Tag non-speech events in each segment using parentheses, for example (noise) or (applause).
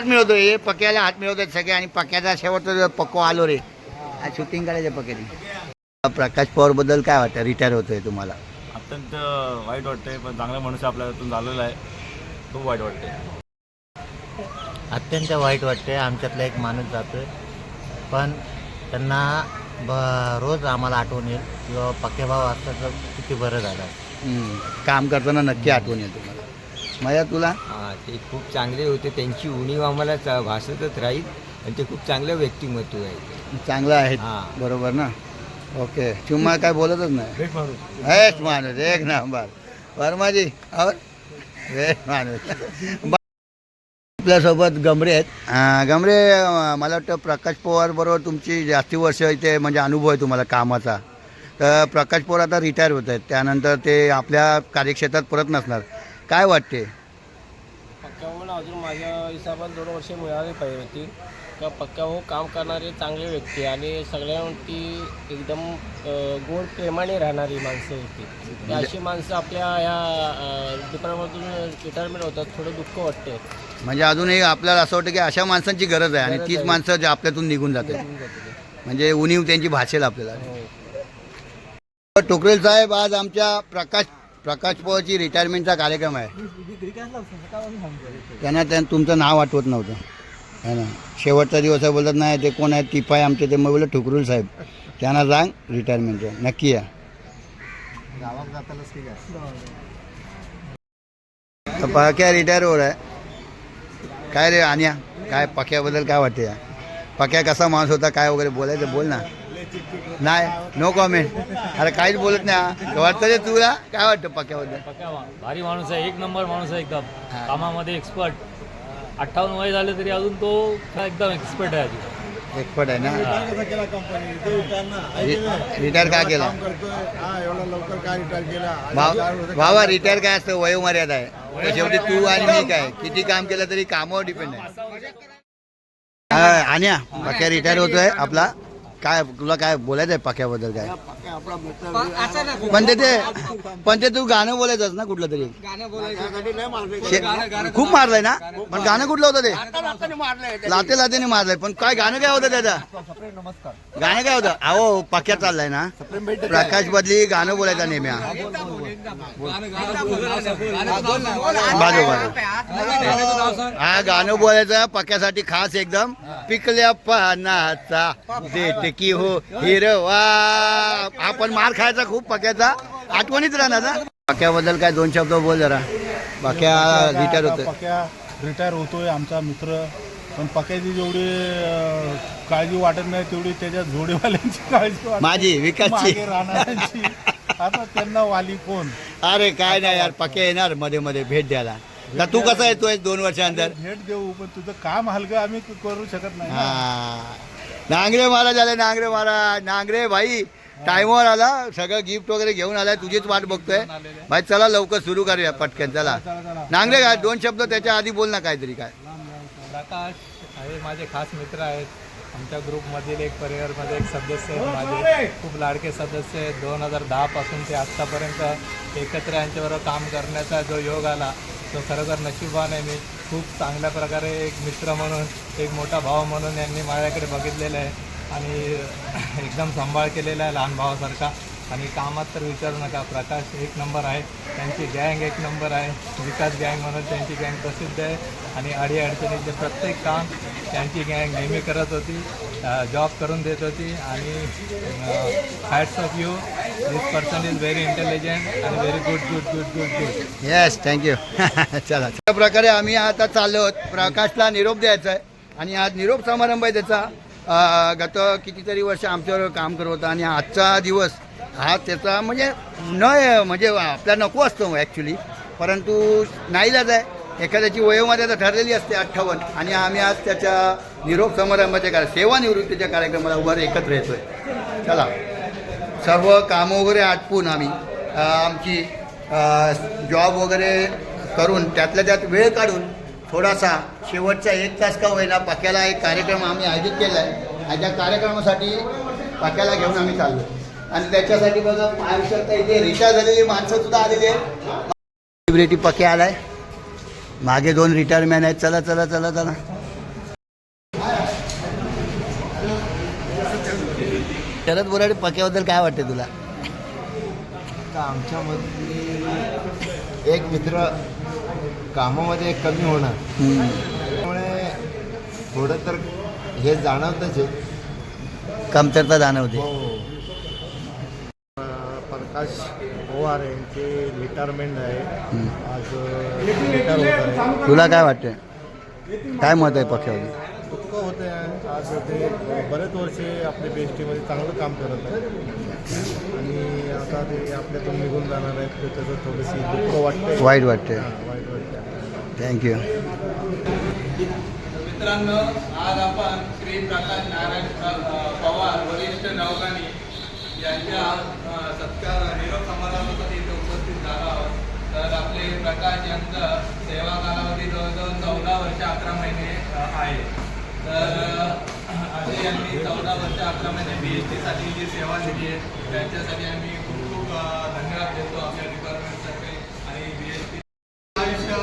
हात मिळवतो हे पक्याला हात मिळवतात सगळे आणि पक्याचा शेवटचा जो पक्को आलो रे शूटिंग करायचं पक्याने प्रकाश पवारबद्दल काय वाटतं? रिटायर होतोय तुम्हाला. अत्यंत वाईट वाटते पण चांगला मनुष्य आपल्या हातून झालेला आहे. खूप वाईट वाटते अत्यंत वाईट वाटते आमच्यातला एक माणूस जातोय. पण त्यांना ब रोज आम्हाला आठवण येईल किंवा पक्के भाव असता तर किती बरं झालं. काम करताना नक्की आठवण येईल तुम्हाला. मया तुला? हा ते खूप चांगले होते. त्यांची उणीव आम्हाला चा- भासतच राहील आणि ते खूप चांगलं व्यक्तिमत्व आहे चांगलं आहे. हा. बरोबर ना? ओके. चुम्मा काय बोलतच नाही. भेट माणूस एक नंबर. वर्माजी और वेळ माणूस बा- आपल्यासोबत गमरे आहेत. अं, गमरे अं, मला वाटतं प्रकाश पवार बरोबर तुमची जास्ती वर्ष इथे म्हणजे अनुभव आहे तुम्हाला कामाचा. तर प्रकाश पवार आता रिटायर होत आहेत. त्यानंतर ते आपल्या कार्यक्षेत्रात परत नसणार. काय वाटते पक्क्याहून अजून माझ्या हिशोबात दोन वर्ष मिळाली पाहिजे होती का पक्क्याहून काम करणारे चांगले व्यक्ती आणि सगळ्यांवरती एकदम गोड प्रेमाने राहणारी माणसं होती अशी माणसं आपल्या ह्या डिपार्टमेंटमधून रिटायरमेंट होतात थोडं दुःख वाटतं म्हणजे अजूनही आपल्याला असं वाटतं की अशा माणसांची गरज आहे आणि गरज तीच आहे. माणसं जे आपल्यातून निघून जाते. म्हणजे उणीव त्यांची भासेल आपल्याला हो. टोकरेल साहेब आज आमच्या प्रकाश प्रकाश पवारची रिटायरमेंटचा कार्यक्रम आहे. त्यांना त्या तुमचं नाव आठवत नव्हतं. है ना? शेवटचा दिवस आहे बोलत नाही ते कोण आहेत टिपाय आमचे ते मग बोललं ठुकरुल साहेब. त्यांना सांग रिटायरमेंटचं नक्की या. तर पक्या रिटायर होत आहे काय रे आन्या? काय पक्याबद्दल काय वाटते या? पक्या कसा माणूस होता काय वगैरे बोलायचं बोल ना. नाही नो कॉमेंट अरे काहीच बोलत नाही हा. वाटतं रे तुला? काय वाटतं पक्याबद्दल? भारी माणूस आहे एक नंबर माणूस आहे एकदम. कामामध्ये एक्सपर्ट अठ्ठावन्न वय झाले तरी अजून तो एकदम एक्सपर्ट आहे अजून. एक्सपर्ट आहे ना? रिटायर का केला? भाव- रिटायर काय असतं? वयोमर्यादा आहे. शेवटी तू आणि मी काय? किती काम केलं तरी कामावर डिपेंड आहे. हा, आण्या पक्या रिटायर होतोय आपला. काय तुला काय बोलायचं आहे पक्याबद्दल काय? पण ते ते पण ते तू गाणं बोलायचंस ना कुठलं तरी. शे- खूप मारलंय ना? पण गाणं कुठलं होतं ते? लाते लातेने मारलंय. पण काय गाणं काय होतं त्याचं? गाणं काय होतं? अहो पक्या चाललाय ना. प्रकाश बदली गाणं बोलायचं नेहमी हा. बाजू बाजू. हा गाणं बोलायचं पक्यासाठी खास एकदम. पिकल्या पानाचा देत की हो हिरवा. आपण मार खायचा खूप पक्याचा. आठवणीत राहणार ना? पक्याबद्दल काय दोन शब्द बोल जरा. पक्या रिटायर होत पक्या रिटायर होतोय आमचा मित्र. पण पक्याची जेवढी अं, काळजी वाटत नाही तेवढी त्याच्या जोडीवाल्यांची काळजी वाटते. माझी विकासची. मागे राहणाऱ्यांची. आता त्यांना वाली कोण? अरे काय नाही यार पक्या येणार मध्ये मध्ये भेट द्यायला. तर तू कसा येतोय दोन वर्षानंतर? भेट देऊ पण तुझं काम हलकं आम्ही करू शकत नाही ना. हा. नांगरे महाराज आले नांगरे महाराज नांगरे भाई. टाइमवर आला सगळं गिफ्ट वगैरे घेऊन आलाय तुझीच वाट बघतोय. भाई चला लवकर सुरू करूया पटकन चला. नांगरे काय दोन शब्द त्याच्या आधी बोल ना काहीतरी काय. प्रकाश हे माझे खास मित्र आहेत. आमच्या ग्रुपमधील एक परिवारमध्ये एक सदस्य आहेत माझे. खूप लाडके सदस्य आहेत. दोन हजार दहापासून ते आत्तापर्यंत एकत्र यांच्याबरोबर काम करण्याचा जो योग आला तो खरोखर नशीबवान आहे मी. खूप चांगल्या प्रकारे एक मित्र म्हणून एक मोठा भाव म्हणून यांनी माझ्याकडे बघितलेलं आहे आणि (laughs) एकदम सांभाळ केलेला आहे लहान भावासारखा. आणि कामात तर विचारू नका प्रकाश एक नंबर आहे त्यांची गँग एक नंबर आहे विकास गँग म्हणून त्यांची गँग प्रसिद्ध आहे. आणि अडीअडचणीचे प्रत्येक काम त्यांची गँग नेहमी करत होती जॉब करून देत होती आणि hats off you this person is very intelligent आणि very good good good good good yes thank you चला अशा प्रकारे आम्ही आता चाललो आहोत. प्रकाशला निरोप द्यायचा आहे. आणि आज निरोप समारंभ आहे त्याचा. गत कितीतरी वर्ष आमच्यावर काम करत होता आणि आजचा दिवस हा त्याचा म्हणजे न म्हणजे आपल्याला नको असतो ॲक्च्युली परंतु नाईलाज आहे. एखाद्याची वयोमर्यादा ठरलेली असते अठ्ठावन्न आणि आम्ही आज त्याच्या निरोप समारंभाच्या कार्य सेवानिवृत्तीच्या कार्यक्रमाला उभार एकत्र येतो आहे चला. सर्व कामं वगैरे आटपून आम्ही आमची जॉब वगैरे करून त्यातल्या त्यात वेळ काढून थोडासा शेवटचा एक तास का होईना पाक्याला एक कार्यक्रम आम्ही आयोजित केला आहे आणि त्या कार्यक्रमासाठी पाक्याला घेऊन आम्ही चाललो आणि त्याच्यासाठी बघा आयुष्यात इथे रिटायर झालेली माणसंसुद्धा आलेली आहे सेलिब्रिटी पक्या आहे मागे दोन रिटायरमेंट आहेत. चला चला चला चला. शरद बोराडे पक्याबद्दल काय वाटते तुला? आमच्यामध्ये एक मित्र कामामध्ये कमी होणार. त्यामुळे थोडं तर हे जाणवतच आहे. कमतरता जाणवते. हो. प्रकाश पवार यांचे रिटायरमेंट आहे. आज रिटायर होत आहे तुला काय वाटते काय मत आहे पक्षामध्ये दुःख होते आज ते बरेच वर्षे आपल्या बी एस टीमध्ये चांगलं काम करत आहेत. आणि आता ते आपल्यातून निघून जाणार आहेत तर त्याचं थोडीशी दुःख वाटतंय. वाईट वाटते हाँ, वाईट वाटतं थँक्यू मित्रांनो आज आपण श्री प्रकाश नारायण पवार वरिष्ठ नौकानी यांच्या सत्कार निरोप समारंभासाठी इथे उपस्थित झालो आहोत. तर आपले प्रकाश यांचं सेवा कालावधी जवळजवळ चौदा वर्ष अकरा महिने आहे. तर असे यांनी चौदा वर्ष अकरा महिने बी एस टीसाठी जी सेवा दिली आहे त्यांच्यासाठी आम्ही खूप खूप धन्यवाद देतो आपल्या डिपार्टमेंट आणि बी एस टी आयुष्य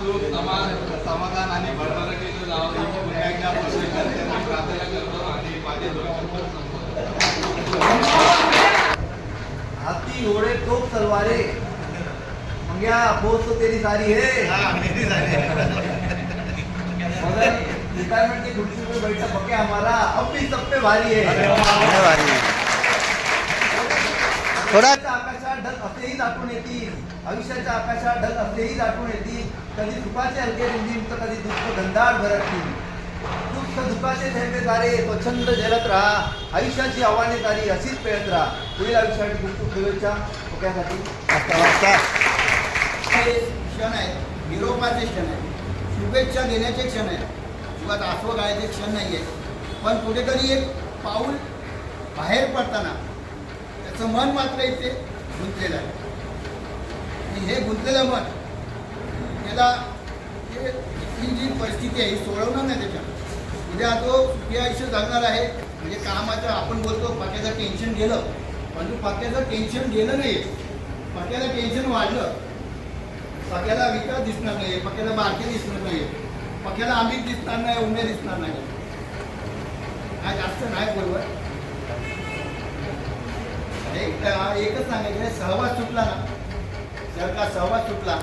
सुख समाज समाधान आणि भरभराटीचं जावं ही पुन्हा एकदा परमेश्वर त्यांनी प्रार्थना करतो आणि माझे दोन शब्द संपवतो. हाथी घोड़े तोप तलवारे। मंग्या अफसोस तो तेरी सारी है। मगर रिटायरमेंट की कुर्सी पे बैठा पके हमारा। अब भी सब पे भारी है। थोडा आयुष्याच्या आकाशात ढग असेही दाटून येतील आयुष्याच्या आकाशात ढग असेही दाटून येतील कधी सुखाचे हलके रुंदीम तर कधी दुःख गंधाड भरतील दुःख दुःखाचे थेंबे तारे स्वच्छंद झेलत राहा। आयुष्याची आव्हाने तारी अशीच पेळत राहा। पुढील आयुष्यासाठी खूप खूप शुभेच्छा ओक्यासाठी वाजता वाजता हे क्षण आहेत निरोपाचे क्षण आहेत शुभेच्छा देण्याचे क्षण आहेत किंवा आसवं गाळायचे क्षण नाही आहेत पण कुठेतरी एक पाऊल बाहेर पडताना त्याचं मन मात्र इथे गुंतलेलं आहे. आणि हे गुंतलेलं मन त्याला हे जी परिस्थिती आहे ही सोडवणार नाही त्याच्या उद्या तो सुखी आयुष्य जगणार आहे. म्हणजे कामाचं आपण बोलतो पक्याचं टेन्शन गेलं. म्हणजे पण पाक्याचं टेन्शन गेलं नाही पाक्याला टेन्शन वाढलं. पक्याला विकास दिसणार नाही पक्याला बारके दिसणार नाही पक्याला आम्ही दिसणार नाही उमे दिसणार नाही. काय जास्त नाही बरोबर एकच सांगायचं सहवास सुटला ना. जर का सहवास सुटला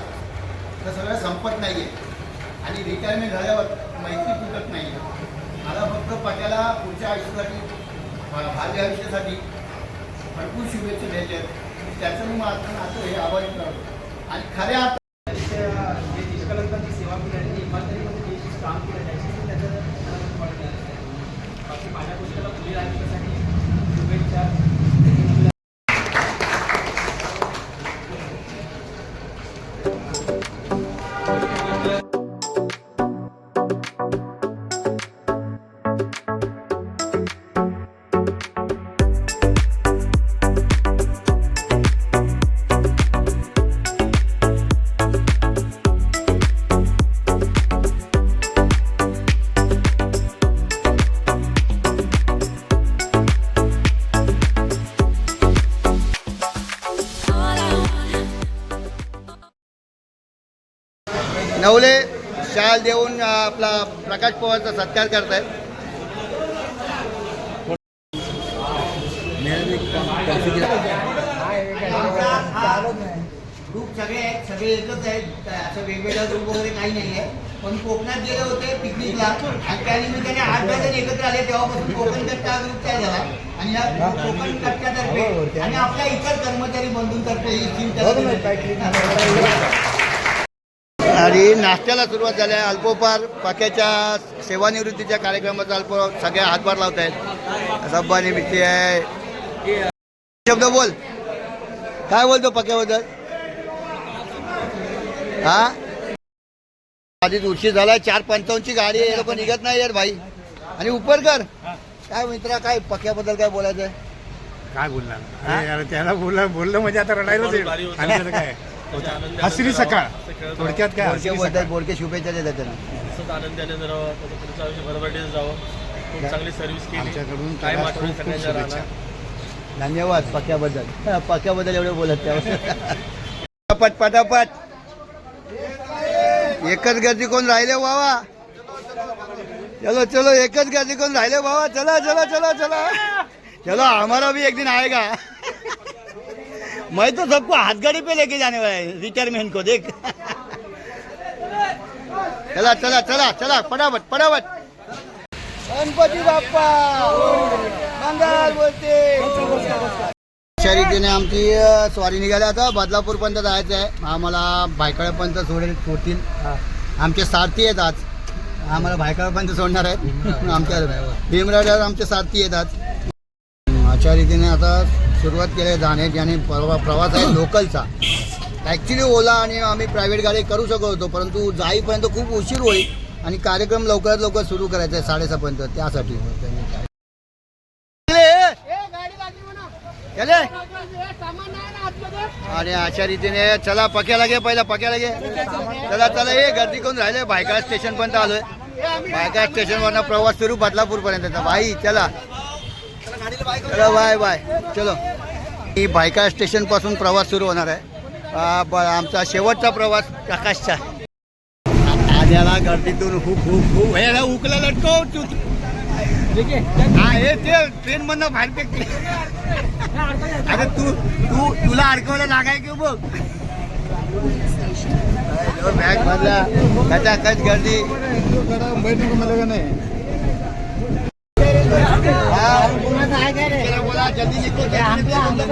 तर सगळं संपत नाही आहे आणि रिटायरमेंट झाल्यावर माहिती तुटत नाही आहे मला फक्त पट्याला पुढच्या आयुष्यासाठी भा- भावी आयुष्यासाठी भरपूर शुभेच्छा द्यायच्या आहेत त्याचं मी मात्र हे आभारी करतो आणि खऱ्या शाल देऊन आपला प्रकाश पवारचा सत्कार करतायत. ग्रुप सगळे आहेत सगळे एकच आहेत. असं वेगवेगळा ग्रुप वगैरे काही नाही आहे पण कोकणात गेले होते पिकनिकला. आणि त्या निमित्ताने आठ दहा जण एकत्र आले तेव्हापासून कोकण कट्टा हा ग्रुप तयार झाला. आणि या कोकण कट्ट्यातर्फे आणि आपल्या इतर कर्मचारी बंधूंतर्फे ही त्याला आणि नाश्त्याला सुरुवात झाली आहे. अल्पोपार पाक्याच्या सेवानिवृत्तीच्या कार्यक्रमाचा अल्प सगळ्या हातभार लावत आहेत. रब्बानिमित्ती आहे. शब्द बोल. काय बोलतो पक्याबद्दल? हा? आधीच उशीर झाला चार पंचावन्नची गाडी आहे. लोक निघत नाही यार भाई. आणि उपरकर काय मित्रा काय पक्याबद्दल काय बोलायचं काय बोलणार? यार, त्याला बोललं बोललं म्हणजे आता रडायलाच येईल. आणि काय? हसरी सकाळ. थोडक्यात काय? हसरी बोडकेबद्दल सकाळ. बोडके शुभेच्छा देतात त्यांना. असंच आनंदाने जरावं त्याचं पुढचं आयुष्य बरोबरीने जावं. खूप चांगली सर्व्हिस केली. आमच्याकडून काय त्याला आठवणी खूप खूप सगळ्यांच्या शुभेच्छा. राहणार धन्यवाद पक्याबद्दल. पक्याबद्दल एवढे बोलत त्यावर पट पटापट. एकच गर्दी कोण राहिले बाबा चलो चलो एकच गर्दी कोण राहिले बाबा चला चला चला चला. चलो हमारा भी एक दिन आएगा मैं तो सबको हाथगाड़ी पे लेके जाने वाला है रिटायरमेंट को देख। चला चला चला चला पटापट पटापट गणपती बाप्पा मंगल बोलते। अशा रीतीने आमची स्वारी निघाली आता बदलापूर पर्यंत जायचं आहे आम्हाला भायखळ्यापर्यंत सोडेल सोडतील. आमचे सारथी आहेत आज. आम्हाला भायखळ्यापर्यंत सोडणार आहेत. आमच्या भीमराजावर आमचे सारथी आहेत आज. अशा रीतीने आता सुरुवात केली जाण्याची आणि परवा प्रवास आहे लोकलचा. ॲक्च्युली ओला आणि आम्ही प्रायव्हेट गाडी करू शकत होतो परंतु जाईपर्यंत खूप उशीर होईल आणि कार्यक्रम लवकरात लवकर सुरू करायचा आहे साडेसहापर्यंत. त्यासाठी. आणि अशा रीतीने. चला पक्याला घे पहिला पक्याला घे. चला चला. हे गर्दी करून राहिले बायका स्टेशन पर्यंत आलोय. बायका स्टेशन वरनं प्रवास सुरू बदलापूर पर्यंतचा भाई चला. चलो बाय बाय. चलो. ही भायका स्टेशनपासून प्रवास सुरू होणार आहे. ब- आमचा शेवटचा प्रवास प्रकाशचा आल्याला गर्दीतून खूप खूप खूप हे उकला लटको तू हा हे ते ट्रेन मधनं बाहेर फेकले अरे तू तू तुला अडकवलं लागाय की बघ? बॅग भरला कचा कच गर्दी. हाँ, बोला जल्दी निकलो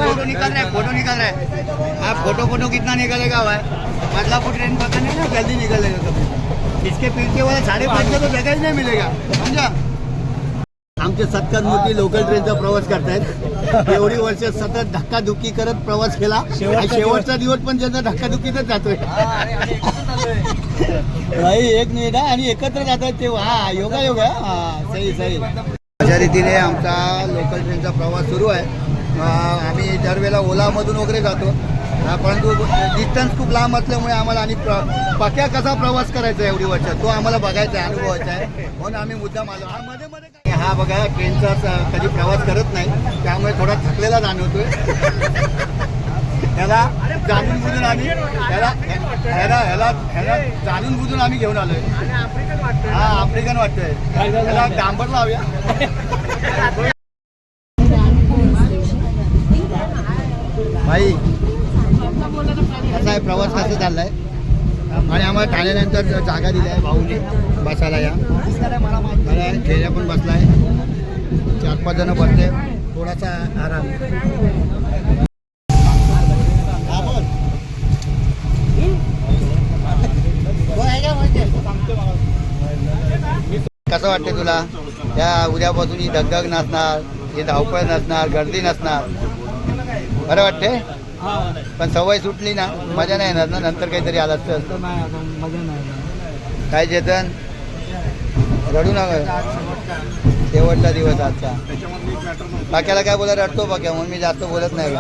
फोटो निकल रहा है फोटो निकल रहा है। हाँ फोटो फोटो कितना निकलेगा भाई? बदलापुर ट्रेन पकड़ने ना जल्दी निकलेगा कभी इसके पीछे वाले साढ़े पाँच सौ तो जगह ही नहीं मिलेगा समझा? आमचे सत्कार मूर्ती लोकल ट्रेनचा प्रवास करतायत. एवढी वर्ष सतत धक्काधुक्की करत प्रवास केला. शेवटचा दिवस. पण त्यांचा धक्काधुक्कीतच जातोय. भाई एक मिनिट आणि एकत्र जातात ते हा योगा योगा. हा सही सही अशा रीतीने आमचा लोकल ट्रेनचा प्रवास सुरू आहे आम्ही दरवेळेला ओलामधून वगैरे जातो. परंतु डिस्टन्स खूप लांब असल्यामुळे आम्हाला आणि प्र- पक्या कसा प्रवास करायचा आहे एवढी वर्ष तो आम्हाला बघायचा आहे अनुभवायचा आहे. म्हणून आम्ही मुद्दाम आलो. हा मध्ये मध्ये हा बघा ट्रेनचा कधी प्रवास करत नाही त्यामुळे थोडा थकलेला जाणवतोय ह्याला जाणून बुजून आम्ही ह्याला ह्याला ह्याला ह्याला जाणून बुजून आम्ही घेऊन आलोय. हा आफ्रिकन वाटतोय. त्याला डांबर लावूया. भाई कसा आहे प्रवास कसा चाललाय? आणि आम्हाला ठाण्यानंतर जागा दिली आहे भाऊने बसायला या. खेळ्या पण बसलाय. चार पाच जण बसले. थोडासा आराम. कसं वाटतं तुला? त्या उद्यापासून ही धगधग नसणार ही धावपळ नसणार गर्दी नसणार. बरं वाटते पण सवय सुटली ना मजा नाही येणार ना नंतर काहीतरी आला तर काय चेतन? रडू नका. शेवटचा दिवस आजचा. बाक्याला काय बोला रडतो बाक्या? म्हणून मी जास्त बोलत नाही.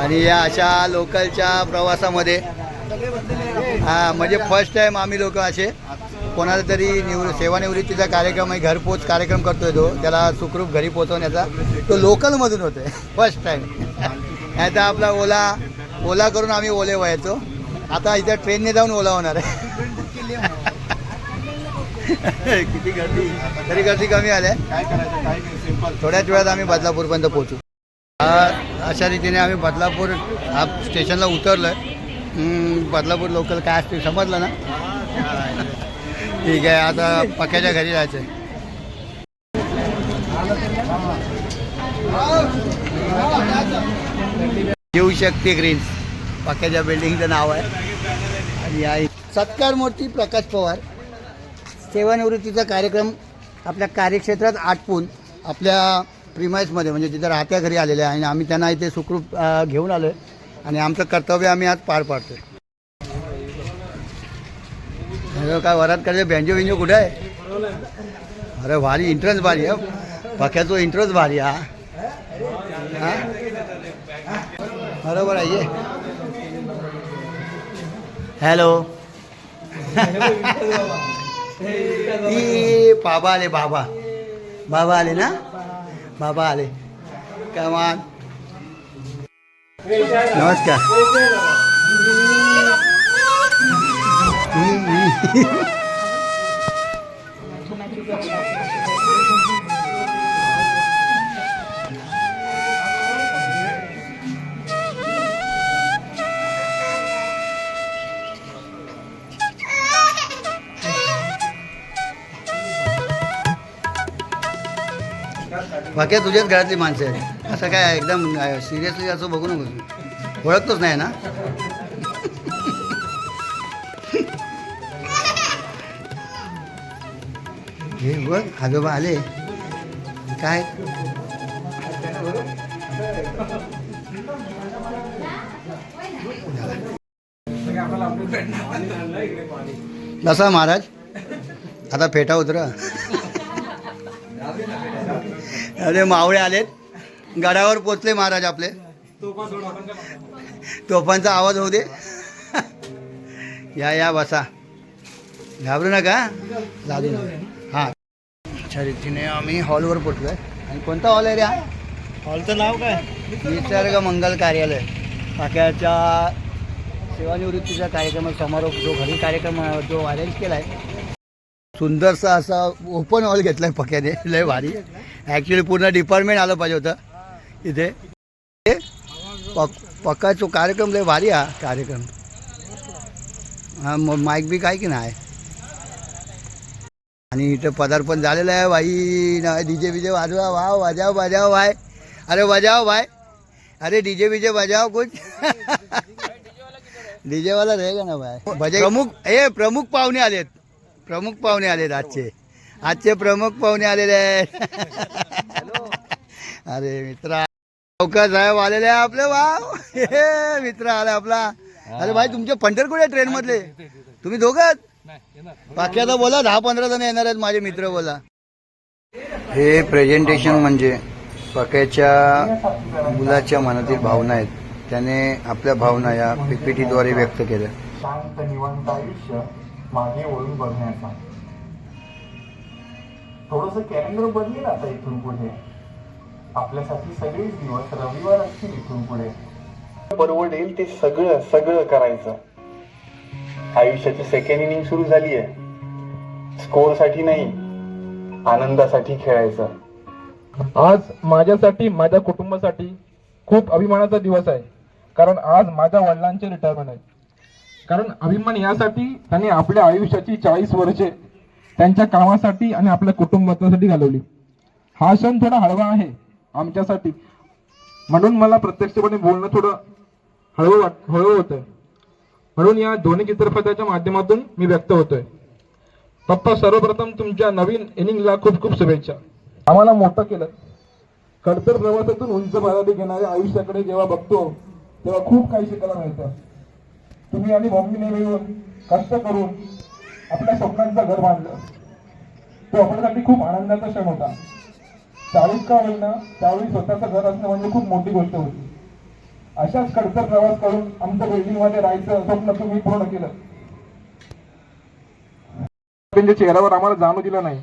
आणि या अशा लोकलच्या प्रवासामध्ये हा म्हणजे फर्स्ट टाइम आम्ही लोक असे. कोणाला तरी निवृ सेवानिवृत्तीचा कार्यक्रम आहे घरपोच कार्यक्रम करतोय तो त्याला सुखरूप घरी पोहोचवण्याचा तो लोकलमधून होतोय. फर्स्ट टाइम नाही तर आपला ओला ओला करून आम्ही ओले व्हायचो. आता इथं ट्रेनने जाऊन ओला होणार आहे. किती गर्दी. तरी गर्दी कमी आल्या थोड्याच वेळात आम्ही बदलापूरपर्यंत पोहोचू. अशा रीतीने आम्ही बदलापूर हा स्टेशनला उतरलोय. हम्म, बदलापूर लोकल काय असते समजलं ना? ठीक आहे आता पक्याच्या घरी जायचं येऊ शकते ग्रीन्स पक्याच्या बिल्डिंगचं नाव आहे. आणि आई सत्कार मूर्ती प्रकाश पवार. सेवानिवृत्तीचा कार्यक्रम आपल्या कार्यक्षेत्रात आटपून आपल्या प्रिमाईसमध्ये म्हणजे तिथं राहत्या घरी आलेले आहे. आणि आम्ही त्यांना इथे सुखरूप घेऊन आलो आहे आणि आमचं कर्तव्य आम्ही आज पार पाडतोय. अरे काय वरात करायचं बँजो बिंजो कुठे आहे? अरे भारी इंटरेस्ट भारी आहे. पक्याचा इंटरेस्ट भारी हा. बरोबर आहे ये. हॅलो (laughs) बाबा आले बाबा. बाबा आले ना? बाबा आले. कमान नमस्कार. वाक्या तुझ्याच घरातली माणसं आहेत. असं काय एकदम सिरियसली असं बघू नको तू ओळखतोच नाही ना? हे बघ आजोबा आले. काय? बसा महाराज आता फेटा उतरा. अरे मावळे आलेत. गडावर पोचले महाराज आपले. तोफांचा आवाज होऊ दे. या या बसा. घाबरू नका. लादू नका. अशा रीतीने आम्ही हॉलवर पोचलो आहे आणि कोणता हॉल आहे रे हा? हॉलचं नाव काय? निसर्ग मंगल कार्यालय. पाक्याच्या सेवानिवृत्तीचा कार्यक्रम समारोप जो घरी कार्यक्रम जो अरेंज केला आहे सुंदरसा असा ओपन हॉल घेतला आहे पक्याने लय भारी. ॲक्च्युली पूर्ण डिपार्टमेंट आलं पाहिजे होतं इथे. पक पक्का तो कार्यक्रम लय भारी हा कार्यक्रम. हा म माईक बी काय की नाही? आणि इथं पदार्पण झालेलं आहे बाई ना डीजे बीजे वाजवा वाव वाजाव वाजाव भाई. अरे वाजाव भाई. अरे डीजे बीजे वाजाव कुछ. डीजे रे का ना भाई? भजे प्रमुख हे प्रमुख पाहुणे आलेत. प्रमुख पाहुणे आलेत आजचे. आजचे प्रमुख पाहुणे आलेले आहेत. (laughs) अरे मित्रा. चौका साहेब आलेले आहे आपले वाव हे (laughs) मित्र आला आपला. अरे भाई तुमचे पंढरपूर आहे ट्रेन मधले तुम्ही दोघं बाकी बोला दहा पंधरा जण येणार आहेत माझे मित्र बोला. हे प्रेझेंटेशन म्हणजे पक्याच्या मुलाच्या मनातील भावना आहेत. त्याने आपल्या भावना या पीपीटीद्वारे व्यक्त केल्या. शांत निवांत आयुष्य मागे वळून बघण्याचा. थोडस कॅलेंडर बदलेल आता इथून पुढे. आपल्यासाठी सगळेच दिवस रविवार असतील इथून पुढे. परवडेल ते सगळं सगळं करायचं. आयुष्याची सेकंड इनिंग सुरू झाली आहे स्कोरसाठी नाही आनंदासाठी खेळायचं. आज माझ्यासाठी माझ्या कुटुंबासाठी खूप अभिमानाचा दिवस आहे. कारण आज माझ्या वडिलांचे रिटायरमेंट आहे. कारण अभिमान यासाठी त्यांनी आपल्या आयुष्याची चाळीस वर्षे त्यांच्या कामासाठी आणि आपल्या कुटुंबासाठी घालवली. हा क्षण थोडा हळवा आहे आमच्यासाठी. म्हणून मला प्रत्यक्षपणे बोलणं थोडं हळवं वाट हळवं होतं म्हणून या दोन्ही चित्रपटाच्या माध्यमातून मी व्यक्त होतोय. पप्पा सर्वप्रथम तुमच्या नवीन इनिंगला खूप खूप शुभेच्छा. आम्हाला मोठं केलं. खडतर प्रवासातून उंच पारादी घेणाऱ्या आयुष्याकडे जेव्हा बघतो तेव्हा खूप काही शिकायला मिळतं. तुम्ही आणि मम्मीने मिळून कष्ट करून आपल्या स्वप्नांचं घर बांधलं. तो आपल्यासाठी खूप आनंदाचा क्षण होता. चाळीस का होईना त्यावेळी स्वतःचं घर असणं म्हणजे खूप मोठी गोष्ट होती. अशाच खडतर प्रवास करून आमचं बिल्डिंगमध्ये राहायचं स्वप्न तुम्ही पूर्ण केलं. त्यांच्या चेहऱ्यावर आम्हाला जाणू दिलं नाही.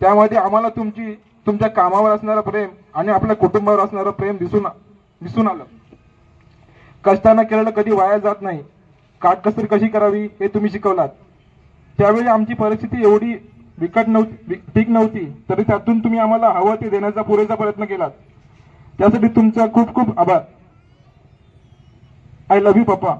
त्यामध्ये आम्हाला तुमची तुमच्या कामावर असणारं प्रेम आणि आपल्या कुटुंबावर असणारं प्रेम दिसून दिसून आलं. कष्टानं केलेलं कधी वाया जात नाही. काटकसर कशी करावी हे तुम्ही शिकवलात. त्यावेळी आमची परिस्थिती एवढी बिकट नव्हती ठीक नव्हती तरी त्यातून तुम्ही आम्हाला हवं ते देण्याचा पुरेसा प्रयत्न केलात. त्यासाठी तुमचा खूप खूप आभार. आय लव्ह यू पप्पा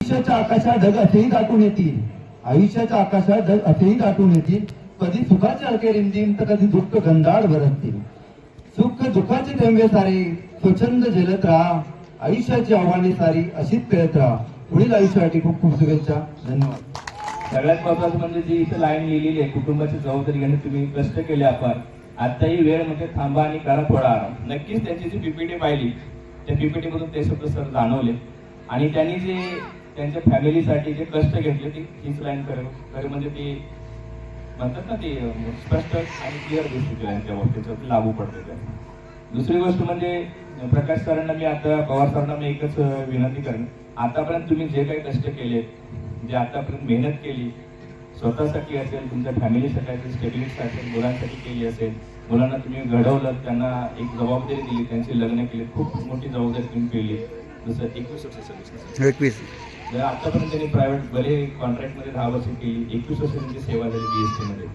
आयुष्याच्या आकाशात ढग असेही दाटून येतील. आयुष्याच्या आकाशात ढग असेही दाटून येतील. कधी सुखाचे हलके रिमझिम तर कधी दुःख गंधाड भरतील सुख दुःखाचे टंगे सारे स्वच्छंद झेलत राहा. आयुष्याची आव्हाने सारी अशीच पेळत राहा. पुढील आयुष्यासाठी खूप खूप शुभेच्छा. धन्यवाद. सगळ्यात महत्वाचं म्हणजे जी इथं लाईन लिहिलेली आहे कुटुंबाची जबाबदारी घेणे तुम्ही कष्ट केले आपण. आताही वेळ म्हणजे थांबा आणि करा थोडा आराम. नक्कीच त्यांची जी पीपीटी पाहिली त्या पीपीटी मधून ते शब्द सर जाणवले. आणि त्यांनी जे त्यांच्या फॅमिलीसाठी जे कष्ट घेतले ते हीच लाईन खरं खरं म्हणजे ते म्हणतात ना ते स्पष्ट आणि क्लिअर दिसते त्यांच्या बाबतीत लागू पडते त्या दुसरी गोष्ट म्हणजे प्रकाश सरांना मी आता पवार सरांना मी एकच विनंती करेन. आतापर्यंत तुम्ही जे काही कष्ट केलेत जे आतापर्यंत मेहनत केली स्वतःसाठी असेल तुमच्या फॅमिलीसाठी असेल स्टेबिलिटीसाठी असेल मुलांसाठी केली असेल मुलांना तुम्ही घडवलं त्यांना एक जबाबदारी दिली त्यांची लग्न केली खूप मोठी जबाबदारी तुम्ही केली. जसं एकवीस वर्ष एकवीस. आतापर्यंत त्यांनी प्रायव्हेट भले कॉन्ट्रॅक्टमध्ये दहा वर्ष केली एकवीस वर्ष त्यांची सेवा झाली बी एस टीमध्ये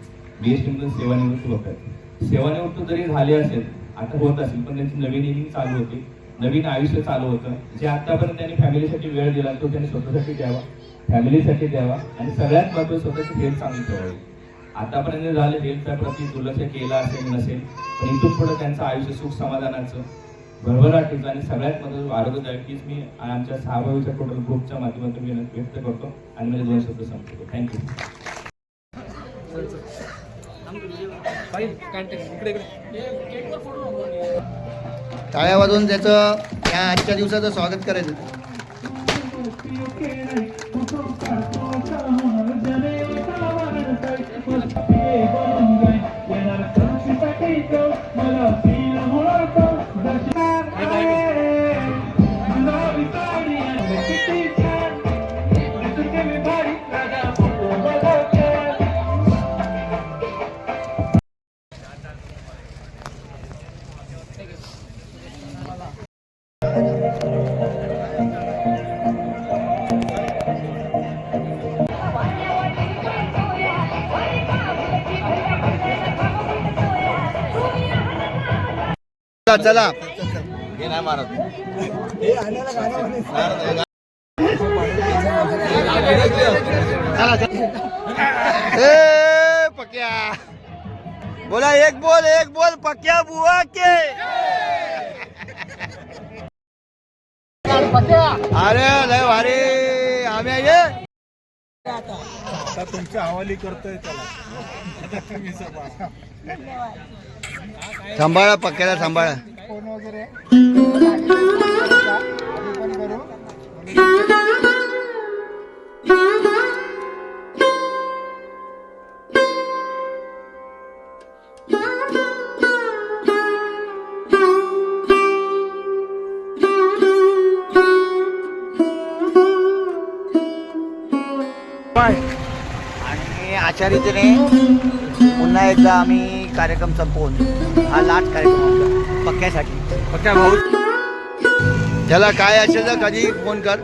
बी एस टीमधून सेवानिवृत्त होत आहेत. सेवानिवृत्त जरी झाले असेल आता होत असेल पण त्यांची नवीन इनिंग चालू होती. नवीन आयुष्य चालू होतं. जे आतापर्यंत त्यांनी फॅमिलीसाठी वेळ दिला तो त्यांनी स्वतःसाठी द्यावा. फॅमिलीसाठी द्यावा. आणि सगळ्यात महत्त्वाचं स्वतःची हेल्थ चांगली ठेवावी. आतापर्यंत झालं हेल्थच्या प्रति दुर्लक्ष केला असेल नसेल पण इथून पुढे त्यांचं आयुष्य सुख समाधानाचं भरभराटीचं आणि सगळ्यात महत्त्वाचं आरोग्यदायक कीच मी आमच्या सहा भाऊच्या टोटल ग्रुपच्या माध्यमातून मी व्यक्त करतो आणि माझे दोन शब्द संपतो थँक्यू टाळ्या वाजवून त्याचं या आजच्या दिवसाचं स्वागत करायचं. चला. हे नाही मारत चला ए पक्या. बोला एक बोल एक बोल पक्या बुवा के. अरे लय भारी. आम्ही ये. आता तुमच्या हवाली करतोय त्याला सांभाळा. पक्याला सांभाळा. फोन वगैरे. एकदा आम्ही कार्यक्रम संपवून हा लास्ट कार्यक्रम पक्क्यासाठी. पक्क्या भाऊ. त्याला काय असेल तर कधी फोन कर.